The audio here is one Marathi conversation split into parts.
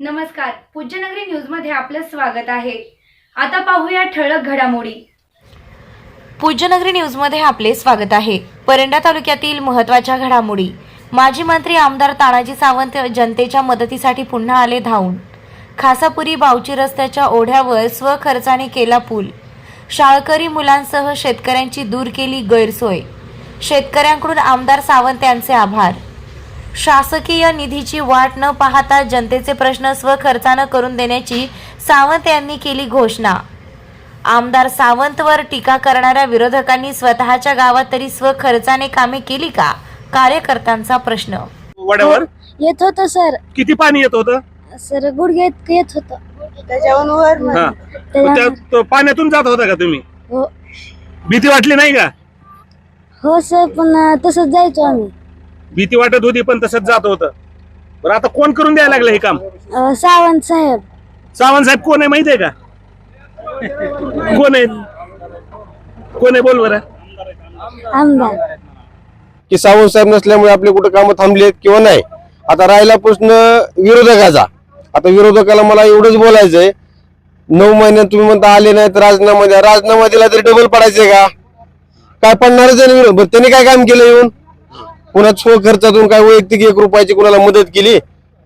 नमस्कार. पूज्यनगरी न्यूजमध्ये आपलं स्वागत आहे. आता पाहूया ठळक घडामोडी. पूज्यनगरी न्यूजमध्ये आपले स्वागत आहे. परंडा तालुक्यातील महत्त्वाच्या घडामोडी. माजी मंत्री आमदार तानाजी सावंत जनतेच्या मदतीसाठी पुन्हा आले धावून. खासापुरी बावची रस्त्याच्या ओढ्यावर स्वखर्चाने केला पूल. शाळकरी मुलांसह शेतकऱ्यांची दूर केली गैरसोय. शेतकऱ्यांकडून आमदार सावंत यांचे आभार. शासकीय निधीची वाट न पाहता जनतेचे प्रश्न स्वखर्चानं करून देण्याची सावंत यांनी केली घोषणा. आमदार सावंतवर टीका करणाऱ्या विरोधकांनी स्वतःच्या गावात तरी स्वखर्चाने कामे केली का? कार्यकर्त्यांचा प्रश्न. वड्यावर? येत होत सर. किती पाणी येत होतं? सर गुडघ्यात येत होत. हा. मग त्या तो पाण्यातून जात होता का तुम्ही? हो. भीती वाटली नाही का? हो सर पण तसंच जायचो आम्ही. भीती वाटत होती पण तसंच जात होतं. बरं आता कोण करून द्यायला लागलं हे काम? अं, सावंत साहेब. सावंत साहेब कोण आहे माहिती आहे का? कोण आहे? कोण आहे बोल बरं. आमदार. की सावंत साहेब नसल्यामुळे आपले कुठे कामं थांबलेत किंवा नाही? आता राहिला प्रश्न विरोधकाचा. आता विरोधकाला मला एवढंच बोलायचंय नऊ महिन्यात तुम्ही म्हणता आले नाही तर राजीनामा द्या. राजीनामा दिला तरी डबल पडायचंय का? काय पडणारच आहे ना विरोध? बरं त्यांनी काय काम केलं येऊन? पुन्हा स्व खर्चातून काय वैयक्तिक एक रुपयाची कुणाला मदत केली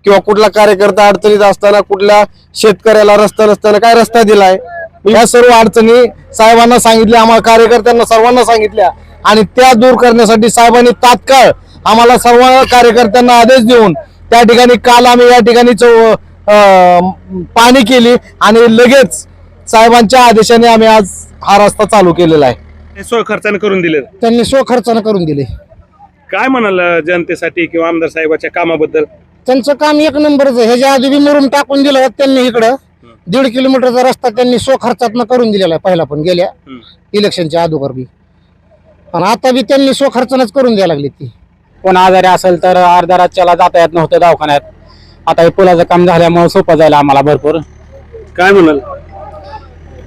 किंवा कुठला कार्यकर्ता अडचणीत असताना कुठल्या शेतकऱ्याला रस्ता नसताना काय रस्ता दिलाय? या सर्व अडचणी साहेबांना सांगितल्या आम्हाला कार्यकर्त्यांना सर्वांना सांगितल्या आणि त्या दूर करण्यासाठी साहेबांनी तात्काळ आम्हाला सर्व कार्यकर्त्यांना आदेश देऊन त्या ठिकाणी काल आम्ही या ठिकाणी चौ- अं, पाणी केली आणि लगेच साहेबांच्या आदेशाने आम्ही आज हा रस्ता चालू केलेला आहे. हे सोय खर्चाने करून दिले त्यांनी स्वखर्चानं करून दिले. काय म्हणाल जनतेसाठी किंवा आमदार साहेबाच्या कामाबद्दल? त्यांचं काम एक नंबरच ह्याच्या आधी बी मुरुम टाकून दिलं होतं त्यांनी इकडं. दीड किलोमीटरचा रस्ता त्यांनी स्वखर्चातनं करून दिलेला आहे पहिला पण गेल्या. इलेक्शनच्या अगोदर बी. पण आता बी त्यांनी स्वखर्चानंच करून द्यायला लागली ती. कोण आजारी असेल तर अर्ध्या राज्याला जाता येत नव्हतं दवाखान्यात. आता हे पुलाचं काम झाल्यामुळे सोपं जायला आम्हाला भरपूर. काय म्हणाल?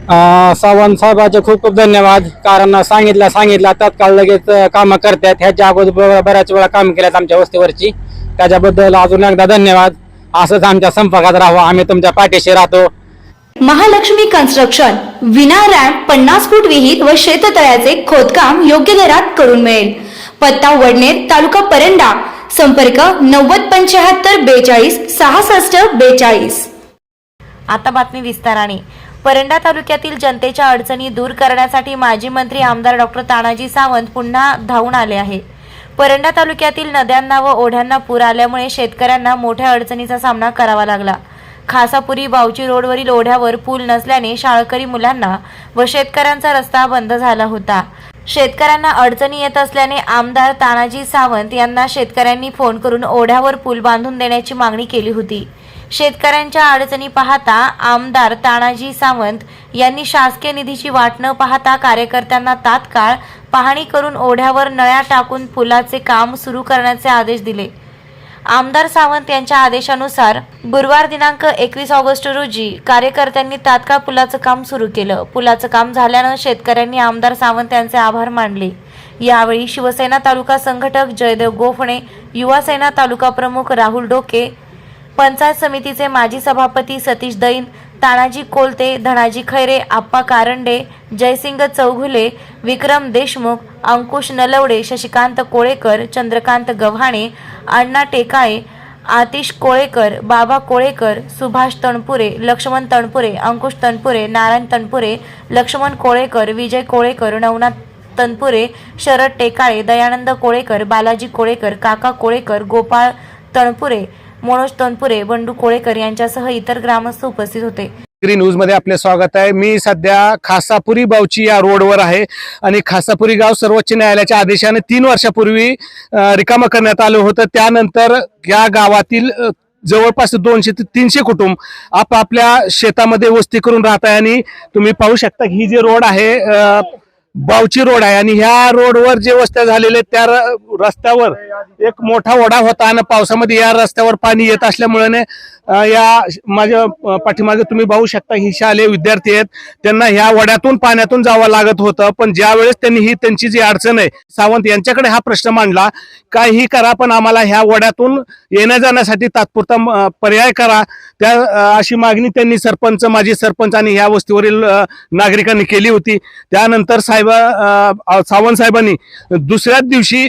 सावंत साहेबाचे खूप खूप धन्यवाद. कारण सांगितलं सांगितलं तात्काळ लगेच कामं करतात. ह्याच्या अगोदर बऱ्याच वेळा काम केल्यात आमच्या वस्तीवरची. त्याच्याबद्दल अजून एकदा धन्यवाद. असंच आमच्या संपर्कात राहावं. आम्ही तुमच्या पाठीशी राहतो. महालक्ष्मी कन्स्ट्रक्शन विना रॅम्प पन्नास फूट विहीर व शेततळ्याचे खोदकाम योग्य दरात करून मिळेल. पत्ता वडनेर तालुका परंडा. संपर्क नव्वद पंच्याहत्तर बेचाळीस सहासष्ट बेचाळीस. आता बातमी विस्ताराने. परंडा तालुक्यातील जनतेच्या अडचणी दूर करण्यासाठी माजी मंत्री आमदार डॉक्टर तानाजी सावंत पुन्हा धावून आले आहे. परंडा तालुक्यातील नद्यांना व ओढ्यांना पूर आल्यामुळे शेतकऱ्यांना मोठ्या अडचणीचा सामना करावा लागला. खासापुरी बावची रोडवरील ओढ्यावर पूल नसल्याने शाळकरी मुलांना व शेतकऱ्यांचा रस्ता बंद झाला होता. शेतकऱ्यांना अडचणी येत असल्याने आमदार तानाजी सावंत यांना शेतकऱ्यांनी फोन करून ओढ्यावर पूल बांधून देण्याची मागणी केली होती. शेतकऱ्यांच्या अडचणी पाहता आमदार तानाजी सावंत यांनी शासकीय निधीची वाट न पाहता कार्यकर्त्यांना तात्काळ पाहणी करून ओढ्यावर नळ्या टाकून पुलाचे काम सुरू करण्याचे आदेश दिले. आमदार सावंत यांच्या आदेशानुसार गुरुवार दिनांक एकवीस ऑगस्ट रोजी कार्यकर्त्यांनी तात्काळ पुलाचं काम सुरू केलं. पुलाचं काम झाल्यानं शेतकऱ्यांनी आमदार सावंत यांचे आभार मानले. यावेळी शिवसेना तालुका संघटक जयदेव गोफणे युवासेना तालुका प्रमुख राहुल डोके पंचायत समितीचे माजी सभापती सतीश दैन तानाजी कोलते धनाजी खैरे आप्पा कारंडे जयसिंग चौघुले विक्रम देशमुख अंकुश नलवडे शशिकांत कोळेकर चंद्रकांत गव्हाणे अण्णा टेकाळे आतिश कोळेकर बाबा कोळेकर सुभाष तणपुरे लक्ष्मण तणपुरे अंकुश तणपुरे नारायण तणपुरे लक्ष्मण कोळेकर विजय कोळेकर नवनाथ तनपुरे शरद टेकाळे दयानंद कोळेकर बालाजी कोळेकर काका कोळेकर गोपाळ तणपुरे मनोज तनपुरे बंडू कोळेकर यांच्यासह इतर ग्रामस्थ उपस्थित होते. ग्रीन न्यूजमध्ये आपले स्वागत आहे. मी सध्या खासापुरी बावची या रोडवर आहे आणि खासापुरी गाव सर्वोच्च न्यायालयाच्या आदेशाने तीन वर्षापूर्वी अं, रिकामं करण्यात आलं होतं. त्यानंतर या गावातील जवळपास दोनशे ते तीनशे कुटुंब आपापल्या शेतामध्ये वस्ती करून राहत आहे आणि तुम्ही पाहू शकता ही जी रोड आहे बावची रोड आहे आणि ह्या रोडवर जे वस्त्या झालेल्या त्या रस्त्यावर एक मोठा ओढा होता आणि पावसामध्ये या रस्त्यावर पाणी येत असल्यामुळे या माझ्या पाठीमागे तुम्ही पाहू शकता ही शालेय विद्यार्थी आहेत. त्यांना ह्या वड्यातून पाण्यातून जावं लागत होतं पण ज्यावेळेस त्यांनी ही त्यांची जी अडचण आहे सावंत यांच्याकडे हा प्रश्न मांडला काही करा पण आम्हाला ह्या वड्यातून येण्या जाण्यासाठी तात्पुरता पर्याय करा. त्या अशी मागणी त्यांनी सरपंच माजी सरपंच आणि ह्या वस्तीवरील नागरिकांनी केली होती. त्यानंतर साहेब सावंत साहेबांनी दुसऱ्याच दिवशी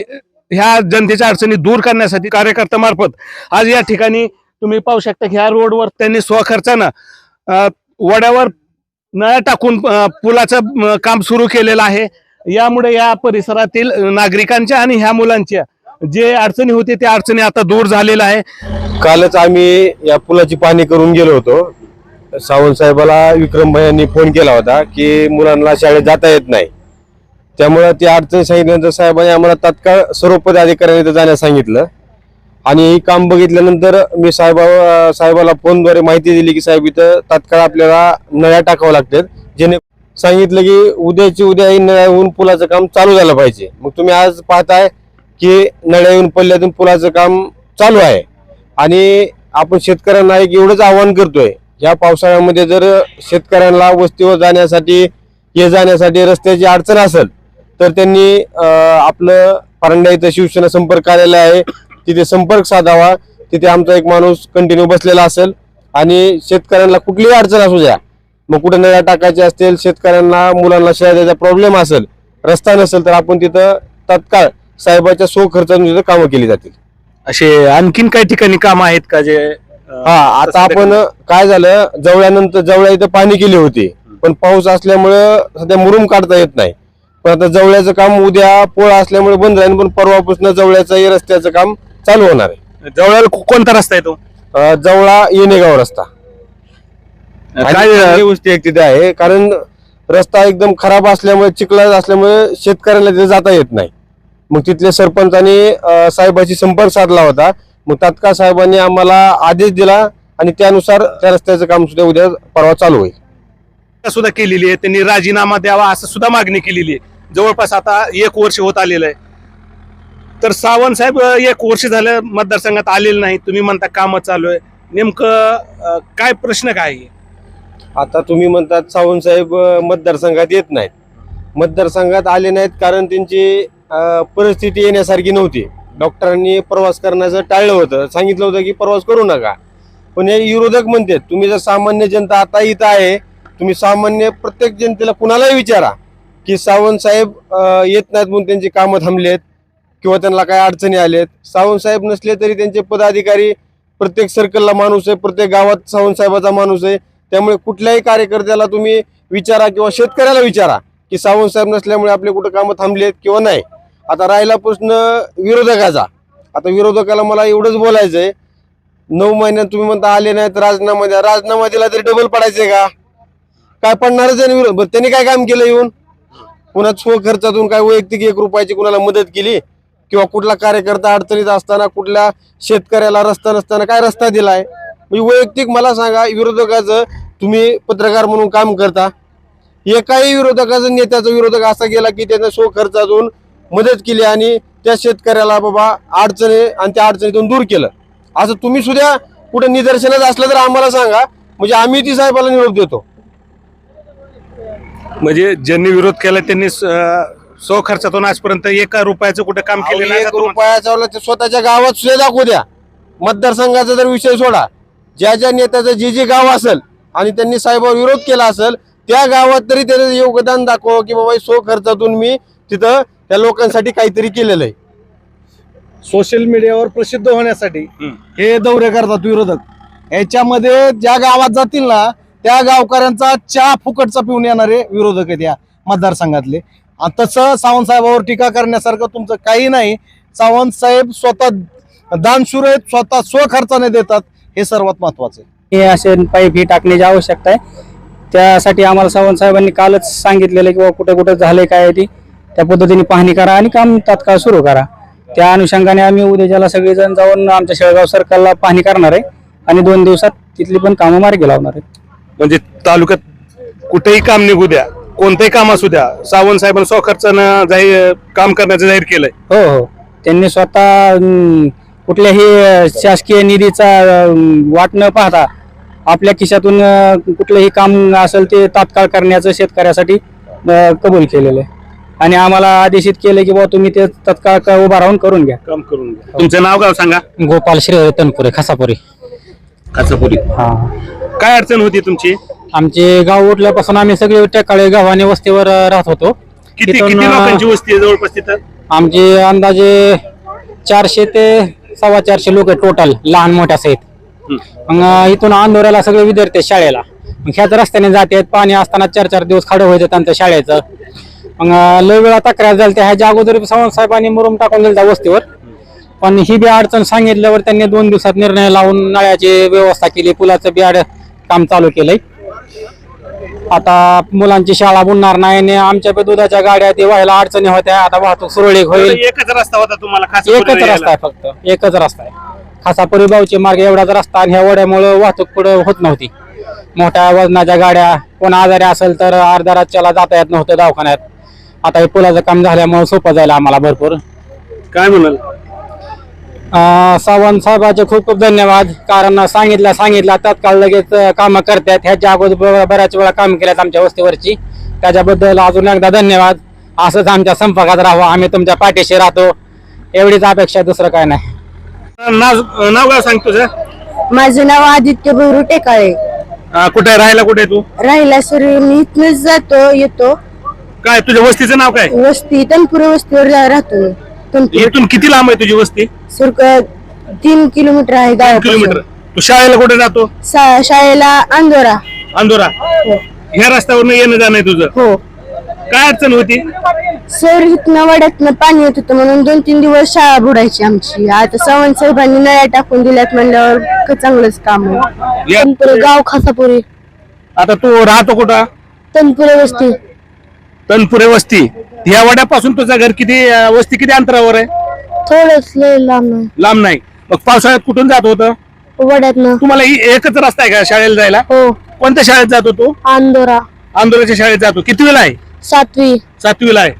ह्या जनतेच्या अडचणी दूर करण्यासाठी कार्यकर्त्यामार्फत आज या ठिकाणी तुम्ही पाहू शकता की ह्या रोडवर त्यांनी स्वखर्चानं वड्यावर नळ्या टाकून पुलाचं काम सुरू केलेलं आहे. यामुळे या परिसरातील नागरिकांच्या आणि ह्या मुलांच्या जे अडचणी होती त्या अडचणी आता दूर झालेल्या आहे कालच आम्ही या पुलाची पाहणी करून गेलो होतो. सावंत साहेबाला विक्रम यांनी फोन केला होता की मुलांना शाळेत जाता येत नाही. त्यामुळे ती अडचणी सांगितल्यानंतर साहेबांनी आम्हाला तात्काळ सर्व अधिकाऱ्यांनी जाण्यास सांगितलं. आणि हे काम बघितल्यानंतर मी साहेबा साहेबाला फोनद्वारे माहिती दिली की साहेब इथं तात्काळ आपल्याला नळ्या टाकावं लागतात. जेणे सांगितलं की उद्याची उद्या ही नळ्या येऊन पुलाचं काम चालू झालं पाहिजे. मग तुम्ही आज पाहताय की नळ्या येऊन पल्ल्यातून पुलाचं काम चालू आहे. आणि आपण शेतकऱ्यांना एक एवढंच आव्हान करतोय या पावसाळ्यामध्ये जर शेतकऱ्यांना वस्तीवर जाण्यासाठी ये जाण्यासाठी रस्त्याची अडचण असेल तर त्यांनी आपलं परंडा इथं शिवसेना संपर्क कार्यालय आहे तिथे संपर्क साधावा तिथे आमचा एक माणूस कंटिन्यू बसलेला असेल. आणि शेतकऱ्यांना कुठलीही अडचण असू द्या. मग कुठे नळ्या टाकायच्या असतील शेतकऱ्यांना मुलांना शाळेत द्यायचा प्रॉब्लेम असेल रस्ता नसेल तर आपण तिथं तात्काळ साहेबाच्या सो खर्चातून तिथं कामं केली जातील. असे आणखीन काही ठिकाणी काम आहेत का जे हा आता आपण काय झालं जवळ्यानंतर जवळ्या इथं पाणी केली होती. पण पाऊस असल्यामुळं सध्या मुरुम काढता येत नाही. पण आता जवळ्याचं काम उद्या पोळा असल्यामुळे बंद राहील पण परवापासून जवळ्याचं हे रस्त्याचं काम चालू होणार आहे. जवळ कोणता रस्ता आहे तो? अं, जवळा येणेगाव रस्ता. आणि काय चांगली गोष्ट एक तिथे आहे कारण रस्ता एकदम खराब असल्यामुळे चिखला असल्यामुळे शेतकऱ्यांना तिथे जाता येत नाही. मग तिथल्या सरपंचानी अं, साहेबाशी संपर्क साधला होता. मग तात्काळ साहेबांनी आम्हाला आदेश दिला आणि त्यानुसार त्या रस्त्याचं काम सुद्धा उद्या परवा चालू होईल. सुद्धा केलेली आहे त्यांनी राजीनामा द्यावा असं सुद्धा मागणी केलेली आहे. जवळपास आता एक वर्ष होत आलेलं आहे. तर सावंत साहेब एक वर्ष झालं मतदारसंघात आलेलं नाही तुम्ही म्हणता कामं चालू आहे. नेमकं काय प्रश्न काय आहे? आता तुम्ही म्हणतात सावंत साहेब मतदारसंघात येत नाहीत. मतदारसंघात आले नाहीत कारण त्यांची परिस्थिती येण्यासारखी नव्हती. डॉक्टरांनी प्रवास करण्याचं टाळलं होतं. सांगितलं होतं की प्रवास करू नका. पण हे विरोधक म्हणतात तुम्ही जर सामान्य जनता आता इथं आहे तुम्ही सामान्य प्रत्येक जनतेला कुणालाही विचारा की सावंत साहेब येत नाहीत म्हणून त्यांची कामं थांबलेत किंवा त्यांना काय अडचणी आल्यात सावंतसाहेब नसले तरी त्यांचे पदाधिकारी प्रत्येक सर्कलला माणूस आहे प्रत्येक गावात सावंतसाहेबाचा माणूस आहे. त्यामुळे कुठल्याही कार्यकर्त्याला तुम्ही विचारा किंवा शेतकऱ्याला विचारा की सावंत साहेब नसल्यामुळे आपले कुठं कामं थांबलेत किंवा नाही. आता राहिला प्रश्न विरोधकाचा. आता विरोधकाला मला एवढंच बोलायचंय नऊ महिन्यात तुम्ही म्हणता आले नाहीत राजीनामा द्या. राजीनामा दिला तरी डबल पडायचे का? काय पडणारच आहे विरोध? त्यांनी काय काम केलं येऊन? पुन्हा स्वखर्चातून काय वैयक्तिक एक रुपयाची कुणाला मदत केली? किंवा कुठला कार्यकर्ता अडचणीत असताना कुठल्या शेतकऱ्याला रस्ता नसताना काय रस्ता दिलाय? म्हणजे वैयक्तिक मला सांगा विरोधकाचं तुम्ही पत्रकार म्हणून काम करता. एकाही विरोधकाचा नेत्याचा विरोधक असा गेला की त्यानं स्व खर्चातून मदत केली आणि त्या शेतकऱ्याला बाबा अडचणी आणि त्या अडचणीतून दूर केलं. असं तुम्ही सुद्धा कुठे निदर्शनात असलं तर आम्हाला सांगा. म्हणजे आम्ही ती साहेबाला निरोप देतो. म्हणजे ज्यांनी विरोध केला त्यांनी सो खर्चातून आजपर्यंत एका रुपयाचं कुठं काम केलेलं अहो, नाही एक का तुम्हाला? रुपयाचा वाला ते स्वतःच्या गावात सुद्धा दाखवू द्या मतदारसंघाचा जर विषय सोडा ज्या ज्या नेत्याचं जे जे गाव असेल आणि त्यांनी साहेबावर विरोध केला असेल त्या गावात तरी त्याचं योगदान दाखव की बाबा सो खर्चातून मी तिथं त्या लोकांसाठी काहीतरी केलेलं आहे सोशल मीडियावर प्रसिद्ध होण्यासाठी हम्म. हे दौरे करतात विरोधक याच्यामध्ये ज्या गावात जातील ना त्या गावकऱ्यांचा चहा फुकटचा पिऊन येणारे विरोधक आहेत या मतदारसंघातले तसं सावंत साहेबावर टीका करण्यासारखं तुमचं काही नाही. सावंत साहेब स्वतः दानशूर आहेत स्वतः स्वखर्चाने देतात. हे सर्वात महत्वाचं आहे. हे असे पाईप ही टाकण्याची आवश्यकता आहे. त्यासाठी आम्हाला सावंत साहेबांनी कालच सांगितलेलं की बाबा कुठे कुठे झाले काय आहे ती. त्या पद्धतीने पाहणी करा आणि काम तात्काळ सुरू करा. त्या अनुषंगाने आम्ही उद्याच्याला सगळेजण जाऊन आमच्या शेळगाव सर्कलला पाहणी करणार आहे आणि दोन दिवसात तिथली पण कामं मार्गी लावणार आहे म्हणजे तालुक्यात कुठेही काम निघू द्या. कोणतंही काम असू द्या सावंत साहेबांनी स्वखर्चानं जाहीर काम करण्याचं जाहीर केलंय. हो हो. त्यांनी स्वतः अं, कुठल्याही शासकीय निधीचा अ, वाट न पाहता आपल्या खिशातून अ, कुठलंही काम असेल ते तात्काळ करण्याचं शेतकऱ्यासाठी अ, कबूल केलेलं आहे. आणि आम्हाला आदेशित केलं की बाबा तुम्ही ते तत्काळ क- उभा राहून करून घ्या. काम करून घ्या. तुमचं नाव गाव सांगा. गोपाल श्री तनपुरे खसापुरी. काचापुरी हा. काय अडचण होती तुमची? आमचे गाव उठल्यापासून आम्ही सगळे टेकाळे गावाने वस्तीवर राहत होतो. किती लोकांची वस्ती आहे जवळपास तिथं? आमचे अंदाजे चारशे ते सव्वा चारशे लोक टोटल लहान मोठ्या सहित. हं. मग अं, इथून अंदोऱ्याला सगळे विद्यार्थी आहेत शाळेला. मग ह्याच रस्त्याने जातात पाणी असताना चार चार दिवस खाडं व्हायचं त्यांचं शाळेचं. मग अं, लय वेळा तक्रार झाली त्या ह्याच्या अगोदर सावंत साहेबांनी मुरुम टाकून दिला वस्तीवर. पण ही बी अडचण सांगितल्यावर त्यांनी दोन दिवसात निर्णय लावून नळ्याची व्यवस्था केली पुलाचं बी आड काम चालू केलंय. आता मुलांची शाळा बुडणार नाही आणि आमच्या दुधाच्या गाड्या ते व्हायला अडचणी होत्या. आता वाहतूक सुरळीत होईल. एकच रस्ता होता तुम्हाला एकच. रस्ता आहे फक्त. एकच रस्ता आहे. खासापुरी बावची मार्ग एवढाच रस्ता आणि ह्या वड्यामुळे वाहतूक पुढे होत नव्हती. मोठ्या वजनाच्या गाड्या कोण आजारी असेल तर अर्ध्या राज्याला जाता येत नव्हतं दवाखान्यात. आता हे पुलाचं काम झाल्यामुळे सोपं जायला आम्हाला भरपूर. काय म्हणाल? सावंत साहेबाचे खूप खूप धन्यवाद. कारण सांगितलं सांगितलं तात्काळ लगेच कामं करतात. ह्याच्या अगोदर बऱ्याच वेळा काम केल्यात आमच्या वस्तीवरची. त्याच्याबद्दल अजून एकदा धन्यवाद. असंच आमच्या संपर्कात राहावं आम्ही तुमच्या पाठीशी राहतो. एवढीच अपेक्षा दुसरं काय नाही. नाव सांग तुझं? माझं नाव आदित्य भैरू टेकाळे. कुठे आहे? राहायला कुठे तू? राहिला सर मी इथनच जातो येतो. काय तुझ्या वस्तीचं नाव काय? वस्ती तनपुरे वस्तीवर राहतो. इथून किती लांब आहे तुझी वस्ती? सर तीन किलोमीटर आहे किलोमीटर गावापासून. तू शाळेला कुठे जातो? शाळेला अंदोरा अंदोरा ह्या रस्त्यावरनं येणं जाणं आहे तुझं. हो. काय अडचण होती? सर इथनं वाड्यातनं पाणी येत होतं म्हणून दोन तीन दिवस शाळा बुडायची आमची. आता सावंत साहेबांनी नळ्या टाकून दिल्यात म्हणल्यावर क- चांगलंच काम आहे. या- तनपुरे गाव खासापुरी. आता तू राहतो कुठं? तनपुरे वस्ती. तनपुरे वस्ती. ह्या वड्यापासून तुझं घर किती वस्ती किती अंतरावर आहे? थोडंच लय लांब आहे. लांब नाही. मग पावसाळ्यात कुठून जात होतं? वाड्यातनं. तुम्हाला ही एकच रस्ता आहे का शाळेला जायला? हो. कोणत्या शाळेत जातो तू? अंदोरा आंदोलनाच्या शाळेत जातो. किती वेळा आहे? सातवी. सातवीला आहे.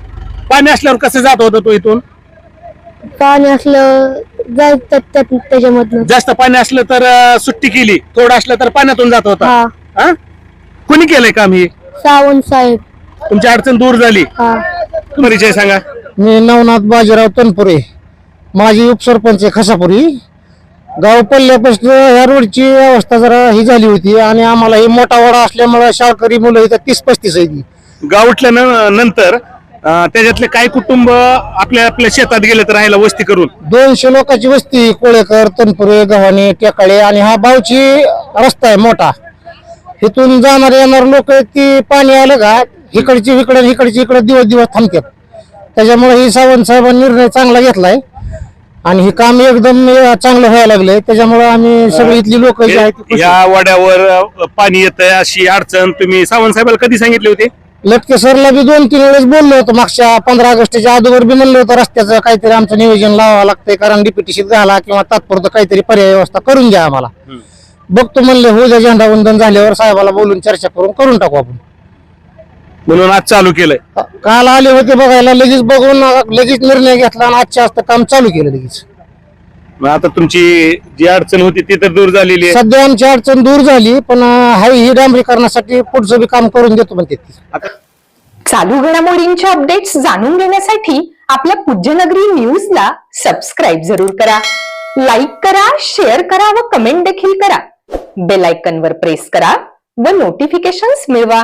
पाणी असल्यावर कसं जात होतं तू इथून? पाणी असलं जायचं त्यात त्याच्यामधनं. जास्त पाणी असलं तर अं, सुट्टी केली. थोडं असलं तर पाण्यातून जात होता. हा. हा? कोणी केलंय काम हे? सावंत साहेब. तुमची अडचण दूर झाली. हा. परिचय सांगा. मी नवनाथ बाजीराव तनपुरे. माजी उपसरपंच आहे खसापुरी. गाव पल्ल्यापासून ह्या रोडची अवस्था जरा ही झाली होती आणि आम्हाला ही मोठा वाडा असल्यामुळे शाळकरी मुलं इथं तीस पस्तीस आहे गाव उठल्यानंतर अं, त्याच्यातले काही कुटुंब आपल्या आपल्या शेतात गेले तर राहायला वस्ती करून? दोनशे लोकांची वस्ती कोळेकर तनपुरे गव्हाणे टेकाळे आणि हा बावची रस्ता आहे मोठा. इथून जाणार येणार लोक ती पाणी आलं का इकडची इकडे इकडची इकडे दिवस दिवस थांबतात त्याच्यामुळे ही सावंत साहेबांनी निर्णय चांगला घेतलाय. आणि हे काम एकदम चांगलं व्हायला लागलंय. त्याच्यामुळे आम्ही सगळी इथली लोक जी आहेत ती खुश आहेत. या वाड्यावर पाणी येत अशी अडचण तुम्ही सावंत साहेबाला कधी सांगितली होती? लटके सरला बी दोन तीन वेळेस बोललो होतो. मागच्या पंधरा ऑगस्टच्या अगोदर बी म्हणलं होतं रस्त्याचं काहीतरी आमचं नियोजन लावावं लागतंय कारण डिप्युटीशीत झाला किंवा तात्पुरतं काहीतरी पर्याय व्यवस्था करून घ्या आम्हाला. बघतो म्हणले हो द्या झेंडा वंदन झाल्यावर साहेबाला बोलून चर्चा करून करून टाकू आपण. म्हणून आज चालू केलंय. काल आले होते बघायला लगेच बघून लगेच निर्णय घेतला आणि आजच्या आज काम चालू केलं लगेच. मग आता तुमची जी अडचण होती ती तर दूर झालेली आहे. सध्या आमची अडचण दूर झाली पण हाय ही डांबरीकरणासाठी पुढचं बी काम करून देतो म्हणते ती. आता चालू घडामोडींचे अपडेट्स जाणून घेण्यासाठी आपल्या पूज्यनगरी न्यूजला सबस्क्राईब जरूर करा. लाईक करा शेअर करा व कमेंट देखील करा. बेल आयकॉन वर प्रेस करा व नोटिफिकेशन्स मिळवा.